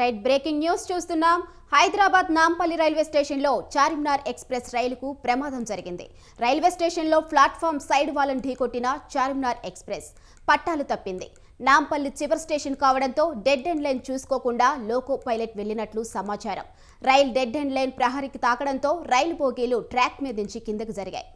Right breaking news చూస్తున్నాం. Hyderabad Nampally railway స్టేషన్లో Charminar express రైలుకు ప్రమాదం జరిగింది. రైల్వే స్టేషన్లో ప్లాట్ఫామ్ సైడ్ వాలను ఢీకొట్టిన చార్మినార్ ఎక్స్ప్రెస్ పట్టాలు తప్పింది. నాంపల్లి చివరి స్టేషన్ కావడంతో డెడ్ ఎండ్ లైన్ చూసుకోకుండా లోకో పైలట్ వెళ్ళినట్లు సమాచారం. రైల్ డెడ్ ఎండ్ లైన్ ప్రహరికి తాకడంతో రైలు బోగీలు ట్రాక్ మీద నుంచి కిందకు జరిగాయి.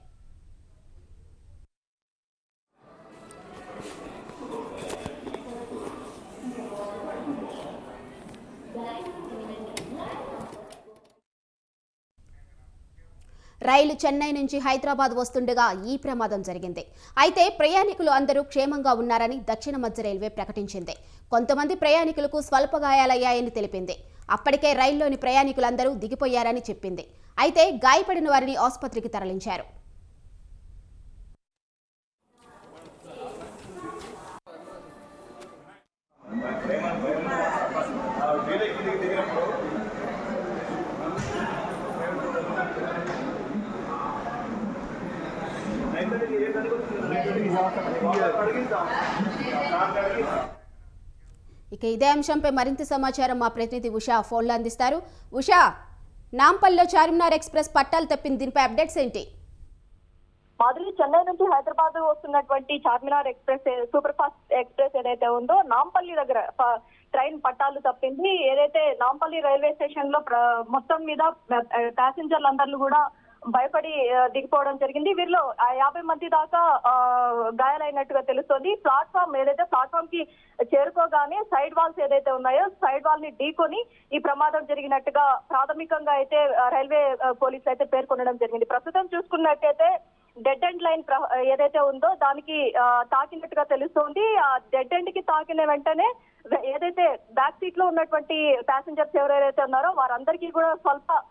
రైలు చెన్నై నుంచి హైదరాబాద్ వస్తుండగా ఈ ప్రమాదం జరిగింది. అయితే ప్రయాణికులు అందరూ క్షేమంగా ఉన్నారని దక్షిణ మధ్య రైల్వే ప్రకటించింది. కొంతమంది ప్రయాణికులకు స్వల్ప గాయాలయ్యాయని తెలిపింది. అప్పటికే రైల్లోని ప్రయాణికులందరూ దిగిపోయారని చెప్పింది. అయితే గాయపడిన వారిని ఆసుపత్రికి తరలించారు. ఇక ఇదే అంశంపై మరింత సమాచారం మా ప్రతినిధి ఉషా ఫోన్లో అందిస్తారు. ఉషా నాంపల్లిలో చార్మినార్ ఎక్స్ప్రెస్ పట్టాలు తప్పింది దీనిపై అప్డేట్స్ ఏంటి? మాధురి చెన్నై నుంచి హైదరాబాద్ వస్తున్నటువంటి Charminar express super fast express ఏదైతే ఉందో నాంపల్లి దగ్గర ట్రైన్ పట్టాలు తప్పింది. ఏదైతే నాంపల్లి రైల్వే స్టేషన్లో మొత్తం మీద ప్యాసింజర్లందరూ కూడా భయపడి దిగిపోవడం జరిగింది. వీరిలో యాభై మంది దాకా గాయాలైనట్టుగా తెలుస్తోంది. ప్లాట్ఫామ్ ఏదైతే ప్లాట్ఫామ్కి చేరుకోగానే సైడ్ వాల్స్ ఏదైతే ఉన్నాయో సైడ్ వాల్ని ఢీకొని ఈ ప్రమాదం జరిగినట్టుగా ప్రాథమికంగా అయితే రైల్వే పోలీసులు అయితే పేర్కొనడం జరిగింది. ప్రస్తుతం చూసుకున్నట్టయితే డెడ్ ఎండ్ లైన్ ప్ర- ఏదైతే ఉందో దానికి తాకినట్టుగా తెలుస్తోంది. ఆ డెడ్ ఎండ్కి తాకిన వెంటనే ఏదైతే బ్యాక్ సీట్లో ఉన్నటువంటి ప్యాసింజర్స్ ఎవరైతే ఉన్నారో వారందరికీ కూడా స్వల్ప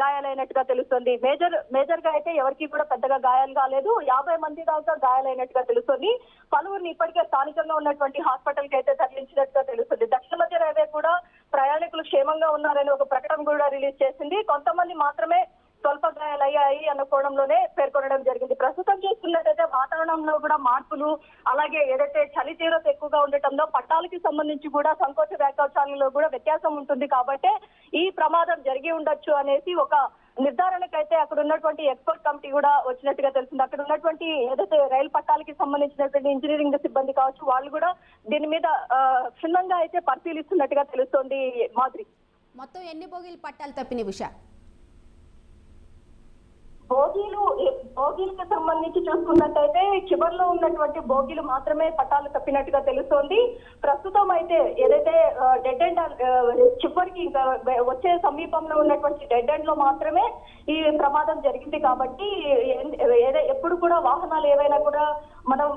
గాయాలైనట్టుగా తెలుస్తుంది. మేజర్ మేజర్గా అయితే ఎవరికి కూడా పెద్దగా గాయాలు కాలేదు. యాభై మంది దాకా గాయాలైనట్టుగా తెలుస్తుంది. పలువురిని ఇప్పటికే స్థానికంగా ఉన్నటువంటి హాస్పిటల్కి అయితే తరలించినట్టుగా తెలుస్తుంది. దక్షిణ మధ్య రైల్వే కూడా ప్రయాణికులు క్షేమంగా ఉన్నారని ఒక ప్రకటన కూడా రిలీజ్ చేసింది. కొంతమంది మాత్రమే స్వల్ప గాయాలయ్యాయి అనుకోవడంలోనే పేర్కొనడం జరిగింది. ప్రస్తుతం చూస్తున్నట్టయితే వాతావరణంలో కూడా మార్పులు అలాగే ఏదైతే చలి తీవ్రత ఎక్కువగా ఉండటంలో పట్టాలకి సంబంధించి కూడా సంకోచ వ్యాకోచాలలో కూడా వ్యత్యాసం ఉంటుంది. కాబట్టి ఈ ప్రమాదం జరిగి ఉండొచ్చు అనేసి ఒక నిర్ధారణకైతే అక్కడ ఉన్నటువంటి ఎక్స్పర్ట్ కమిటీ కూడా వచ్చినట్టుగా తెలిసింది. అక్కడ ఉన్నటువంటి ఏదైతే రైలు పట్టాలకి సంబంధించినటువంటి ఇంజనీరింగ్ సిబ్బంది కావచ్చు వాళ్ళు కూడా దీని మీద క్షుణ్ణంగా అయితే పరిశీలిస్తున్నట్టుగా తెలుస్తోంది మాదిరి. మొత్తం ఎన్ని బోగీలు పట్టాలు తప్పిన విషయం బోగీలు భోగిలకు సంబంధించి చూసుకున్నట్టయితే చివరిలో ఉన్నటువంటి భోగిలు మాత్రమే పట్టాలు తప్పినట్టుగా తెలుస్తోంది. ప్రస్తుతం అయితే ఏదైతే డెడ్ ఎండ్ చివరికి ఇంకా వచ్చే సమీపంలో ఉన్నటువంటి డెడ్ ఎండ్లో మాత్రమే ఈ ప్రమాదం జరిగింది కాబట్టి ఎప్పుడు కూడా వాహనాలు ఏవైనా కూడా మనం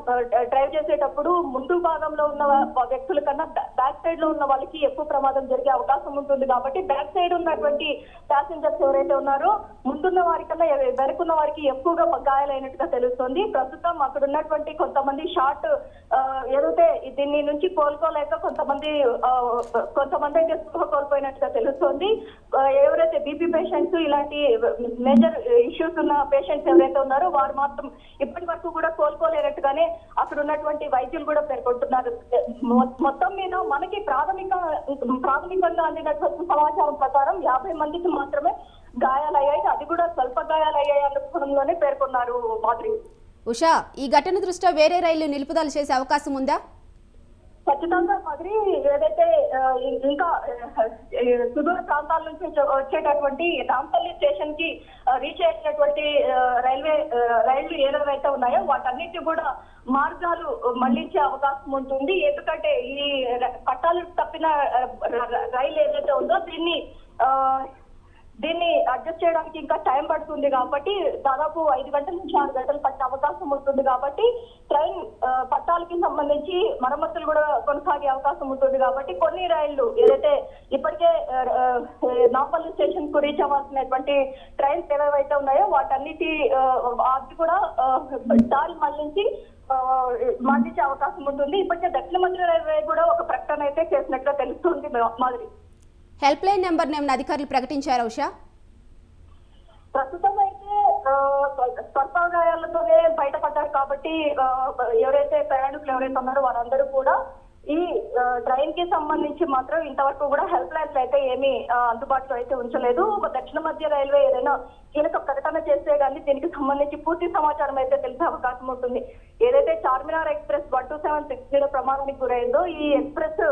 డ్రైవ్ చేసేటప్పుడు ముందు భాగంలో ఉన్న వ్యక్తుల కన్నా బ్యాక్ సైడ్లో ఉన్న వాళ్ళకి ఎక్కువ ప్రమాదం జరిగే అవకాశం ఉంటుంది కాబట్టి బ్యాక్ సైడ్ ఉన్నటువంటి ప్యాసింజర్స్ ఎవరైతే ఉన్నారో ముందున్న వారికన్నా వెనుకున్న వారికి ఎక్కువగా గాయాలైనట్టుగా తెలుస్తుంది. ప్రస్తుతం అక్కడ ఉన్నటువంటి కొంతమంది షార్ట్ ఏదైతే దీన్ని నుంచి కోలుకోలేక కొంతమంది కొంతమంది అయితే స్పృహ కోల్పోయినట్టుగా తెలుస్తుంది. బీపీ పేషెంట్స్ ఇలాంటి uh, మేజర్ ఇష్యూస్ uh, ఉన్న పేషెంట్స్ ఎవరైతే ఉన్నారో వారు మాత్రం ఇప్పటి వరకు కూడా కోలుకోలేనట్టుగానే అక్కడ ఉన్నటువంటి వైద్యులు కూడా పేర్కొంటున్నారు. మొత్తం మీద మనకి ప్రాథమిక ప్రాథమికంగా అందినటువంటి సమాచారం ప్రకారం యాభై మందికి మాత్రమే గాయాలయ్యాయి. అది కూడా స్వల్ప గాయాలయ్యాయి అనుకోవడంలోనే పేర్కొన్నారు మాధురి. ఉషా ఈ ఘటన దృష్ట్యా వేరే రైళ్ళు నిలుపుదల చేసే అవకాశం ఉందా? ఖచ్చితంగా మాదిరి ఏదైతే ఇంకా సుదూర ప్రాంతాల నుంచి వచ్చేటటువంటి రాంపల్లి స్టేషన్కి రీచ్ అయ్యేటటువంటి రైల్వే రైళ్ళు ఏదైతే ఉన్నాయో వాటన్నిటి కూడా మార్గాలు మళ్ళించే అవకాశం ఉంటుంది. ఎందుకంటే ఈ పట్టాలు తప్పిన రైలు ఏదైతే ఉందో దీన్ని ఆ, దీన్ని అడ్జస్ట్ చేయడానికి ఇంకా టైం పడుతుంది కాబట్టి దాదాపు ఐదు గంటల నుంచి ఆరు గంటలు పట్టే అవకాశం ఉంటుంది కాబట్టి ట్రైన్ పట్టాలకి సంబంధించి మరమ్మతులు కూడా కొనసాగే అవకాశం ఉంటుంది కాబట్టి కొన్ని రైళ్ళు ఏదైతే ఇప్పటికే నాపల్లి స్టేషన్కు రీచ్ అవ్వాల్సినటువంటి ట్రైన్స్ ఏవైతే ఉన్నాయో వాటన్నిటి ఆ, అది కూడా దారి మళ్ళించి ఆ, మళ్ళించే అవకాశం ఉంటుంది. ఇప్పటికే దక్షిణ మధ్య రైల్వే కూడా ఒక ప్రకటన అయితే చేసినట్లు తెలుస్తుంది మాదిరి. హెల్ప్ లైన్ నెంబర్ నేమన్నా అధికారులు ప్రకటించారా ఉషా? ప్రస్తుతం అయితే స్వర్పగాయాలతోనే బయటపడ్డారు కాబట్టి ఎవరైతే ప్రయాణికులు ఎవరైతే ఉన్నారో వారందరూ కూడా ఈ ట్రైన్కి సంబంధించి మాత్రం ఇంతవరకు కూడా హెల్ప్ లైన్స్ అయితే ఏమీ అందుబాటులో అయితే ఉంచలేదు. ఒక దక్షిణ మధ్య రైల్వే ఏదైనా కీలక ప్రకటన చేస్తే గానీ దీనికి సంబంధించి పూర్తి సమాచారం అయితే తెలిసే అవకాశం ఉంటుంది. ఏదైతే Charminar express one two seven six zero ప్రమాదానికి గురైందో ఈ ఎక్స్ప్రెస్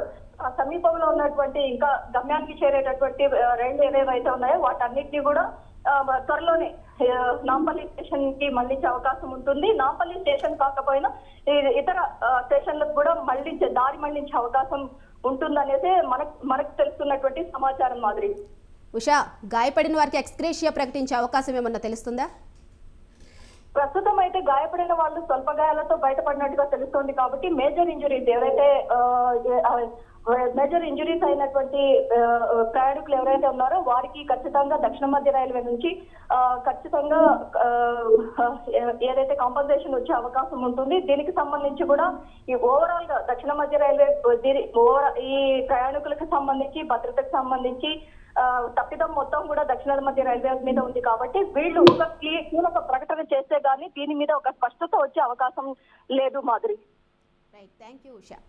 సమీపంలో ఉన్నటువంటి ఇంకా గమ్యానికి చేరేటటువంటి రైళ్ళు ఏవేవైతే ఉన్నాయో వాటన్నిటిని కూడా త్వరలోనే నాంపల్లి స్టేషన్కి మళ్ళించే అవకాశం ఉంటుంది. నాంపల్లి స్టేషన్ కాకపోయినా ఇతర స్టేషన్లకు కూడా మళ్ళించే దారి మళ్ళించే అవకాశం ఉంటుందనేసి మనకు మనకు తెలుస్తున్నటువంటి సమాచారం మాదిరి. ఉషా గాయపడిన వారికి ఎక్స్గ్రేషియా ప్రకటించే అవకాశం ఏమన్నా తెలుస్తుందా? ప్రస్తుతం అయితే గాయపడిన వాళ్ళు స్వల్ప గాయాలతో బయటపడినట్టుగా తెలుస్తోంది కాబట్టి మేజర్ ఇంజురీస్ ఎవరైతే మేజర్ ఇంజురీస్ అయినటువంటి ప్రయాణికులు ఎవరైతే ఉన్నారో వారికి ఖచ్చితంగా దక్షిణ మధ్య రైల్వే నుంచి ఖచ్చితంగా ఏదైతే కాంపన్సేషన్ వచ్చే అవకాశం ఉంటుంది దీనికి సంబంధించి కూడా ఈ ఓవరాల్గా దక్షిణ మధ్య రైల్వే దీని ఈ ప్రయాణికులకు సంబంధించి భద్రతకు సంబంధించి తప్పిదం మొత్తం కూడా దక్షిణ మధ్య రైల్వే మీద ఉంది కాబట్టి వీళ్ళు ఒక కీ- కీలక ప్రకటన చేస్తే గానీ దీని మీద ఒక స్పష్టత వచ్చే అవకాశం లేదు Madhuri. Right thank you Usha.